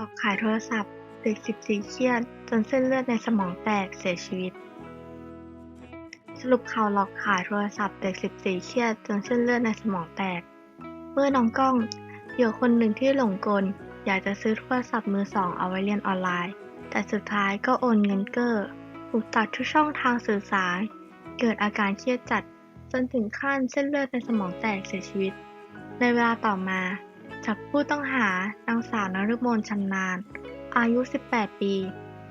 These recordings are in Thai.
หลอกขายโทรศัพท์ เด็ก 14 เครียด จนเส้นเลือดในสมองแตกเสียชีวิต สรุปข่าวหลอกขายโทรศัพท์เด็ก 14 เครียด จนเส้นเลือดในสมองแตก เมื่อน้องกล้องเหยื่อคนหนึ่งที่หลงกล อยากจะซื้อโทรศัพท์มือสองเอาไว้เรียนออนไลน์ แต่สุดท้ายก็โอนเงินเกอ้อถูกตัดทุกช่องทางสื่อสาร เกิดอาการเครียดจัด จนถึงขั้นเส้นเลือดในสมองแตกเสียชีวิต ในเวลาต่อมา จับผู้ต้องหานางสาวนฤมลชำนาญ อายุ 18 ปี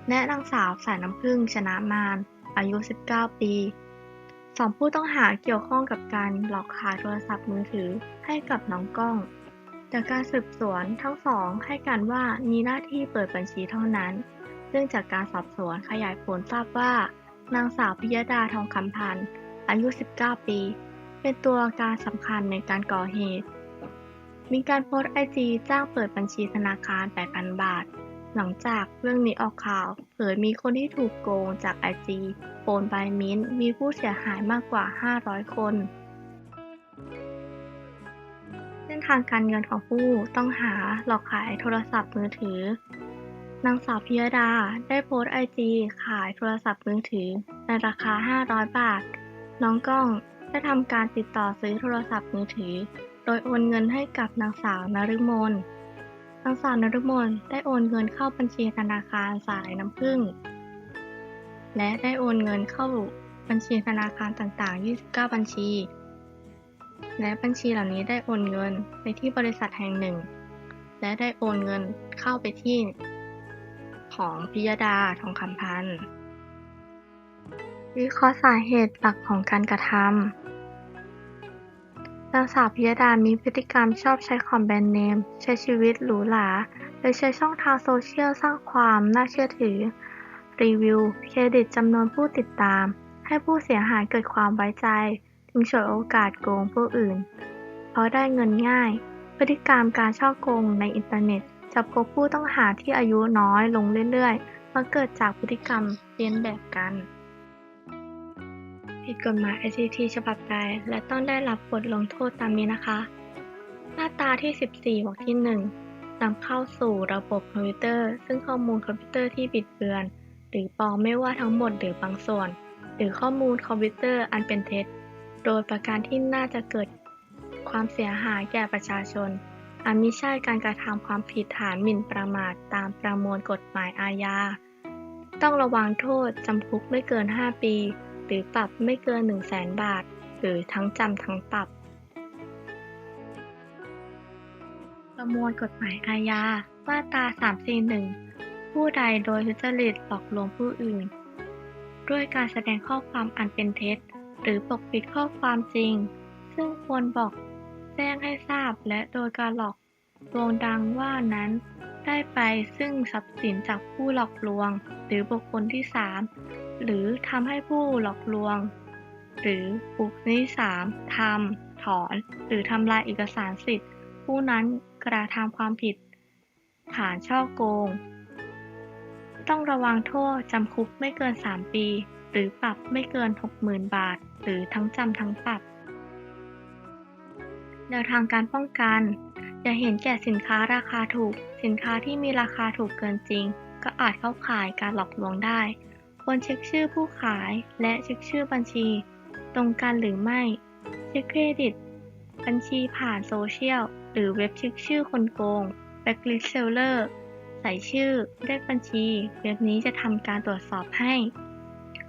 และนางสาวสายน้ำผึ้งชนะมาน อายุ 19 ปีสองผู้ต้องหาเกี่ยวข้องกับการหลอกขายโทรศัพท์มือถือให้กับน้องก้องจากการสืบสวนทั้งสองให้การว่ามีหน้าที่เปิดบัญชีเท่านั้น ซึ่งจากการสอบสวนขยายผลทราบว่า นางสาวพิยดาทองคำพันธ์อายุ 19 ปี เป็นตัวการสำคัญในการก่อเหตุ มีการโพสต์ไอจีจ้างเปิดบัญชีธนาคาร 8,000 บาท หลังจากเรื่องนี้ออกข่าว เผยมีคนที่ถูกโกงจากไอจีโอนไปมิ้นท์มีผู้เสียหายมากกว่า 500 คน เส้นทางการเงินของผู้ต้องหาหลอกขายโทรศัพท์มือถือนางสาวพิยดาได้โพสต์ไอจีขายโทรศัพท์มือถือ ในราคา 500 บาท น้องก้องได้ทำการติดต่อซื้อโทรศัพท์มือถือ โดยโอนเงินให้กับนางสาวนฤมล นางสาวนฤมลได้โอนเงินเข้าบัญชีธนาคารสายน้ำผึ้ง และได้โอนเงินเข้าบัญชีธนาคารต่างๆ 29 บัญชี และบัญชีเหล่านี้ได้โอนเงินไปที่บริษัทแห่งหนึ่ง และได้โอนเงินเข้าไปที่ของพิยดาทองคำพันธ์วิเคราะห์สาเหตุหลักของการกระทำ นางสาวพิยดามีพฤติกรรมชอบใช้ของแบรนด์เนม ใช้ชีวิตหรูหราโดยใช้ช่องทางโซเชียลสร้างความน่าเชื่อถือ รีวิว เครดิตจำนวนผู้ติดตาม ให้ผู้เสียหายเกิดความไว้ใจ ถึงฉวยโอกาสโกงผู้อื่น เพราะได้เงินง่าย พฤติกรรมการช่อโกงในอินเทอร์เน็ต จะพบผู้ต้องหาที่อายุน้อยลงเรื่อยๆมักเกิดจากพฤติกรรมเลียนแบบกัน ผิดกฎหมาย ICT ฉบับใดและต้องได้รับบทลงโทษตามนี้นะคะ มาตราที่ 14วรรคที่ 1นำเข้าสู่ระบบคอมพิวเตอร์ ซึ่งข้อมูลคอมพิวเตอร์ที่บิดเบือน หรือปลอมไม่ว่าทั้งหมดหรือบางส่วน หรือข้อมูลคอมพิวเตอร์อันเป็นเท็จ โดยประการที่น่าจะเกิดความเสียหายแก่ประชาชนอันมิใช่การกระทำความผิดฐานหมิ่นประมาทตามประมวลกฎหมายอาญา ต้องระวังโทษจำคุกไม่เกิน 5 ปี หรือปรับไม่เกิน 1 0 0 0 0แสนบาท หรือทั้งจำทั้งปรับ ประมวลกฎหมายอาญามาตรา341 ผู้ใดโดยทุจริตหลอกลวงผู้อื่น ด้วยการแสดงข้อความอันเป็นเท็จ หรือปกปิดข้อความจริง ซึ่งควรบอกแจ้งให้ทราบและโดยการหลอกลวงดังว่านั้นได้ไปซึ่งทรัพย์สินจากผู้หลอกลวง หรือบุคคลที่ 3 หรือทำให้ผู้หลอกลวง หรือบุคคลที่3ทำถอน หรือทำลายเอกสารสิทธิ์ ผู้นั้นกระทำความผิด ฐานช่อโกง ต้องระวังโทษจำคุกไม่เกิน 3 ปี หรือปรับไม่เกิน 60,000 บาท หรือทั้งจำทั้งปรับแนวทางการป้องกัน อย่าเห็นแก่สินค้าราคาถูก สินค้าที่มีราคาถูกเกินจริง ก็อาจเข้าข่ายการหลอกลวงได้ ควรเช็คชื่อผู้ขายและเช็คชื่อบัญชี ตรงกันหรือไม่ เช็คเครดิต บัญชีผ่านโซเชียล หรือเว็บเช็คชื่อคนโกง Blacklist Seller ใส่ชื่อเลขบัญชี เว็บนี้จะทำการตรวจสอบให้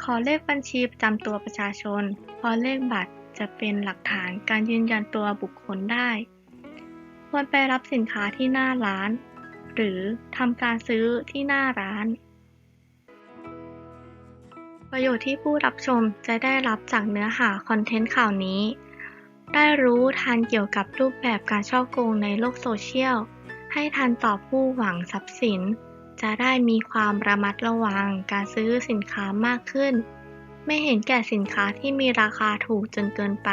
ขอเลขบัญชีประจำตัวประชาชน เพราะเลขบัตรจะเป็นหลักฐานการยืนยันตัวบุคคลได้ ควรไปรับสินค้าที่หน้าร้าน หรือทำการซื้อที่หน้าร้าน ประโยชน์ที่ผู้รับชมจะได้รับจากเนื้อหาคอนเทนต์ข่าวนี้ ได้รู้ทันเกี่ยวกับรูปแบบการช่อโกงในโลกโซเชียล ให้ทันต่อผู้หวังทรัพย์สิน จะได้มีความระมัดระวังการซื้อสินค้ามากขึ้น ไม่เห็นแก่สินค้าที่มีราคาถูกจนเกินไป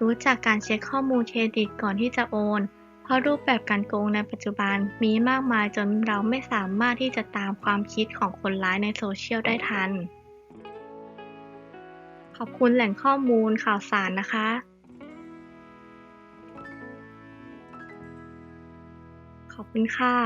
รู้จักการเช็คข้อมูลเครดิตก่อนที่จะโอน เพราะรูปแบบการโกงในปัจจุบันมีมากมายจนเราไม่สามารถที่จะตามความคิดของคนร้ายในโซเชียลได้ทัน ขอบคุณแหล่งข้อมูลข่าวสารนะคะขอบคุณค่ะ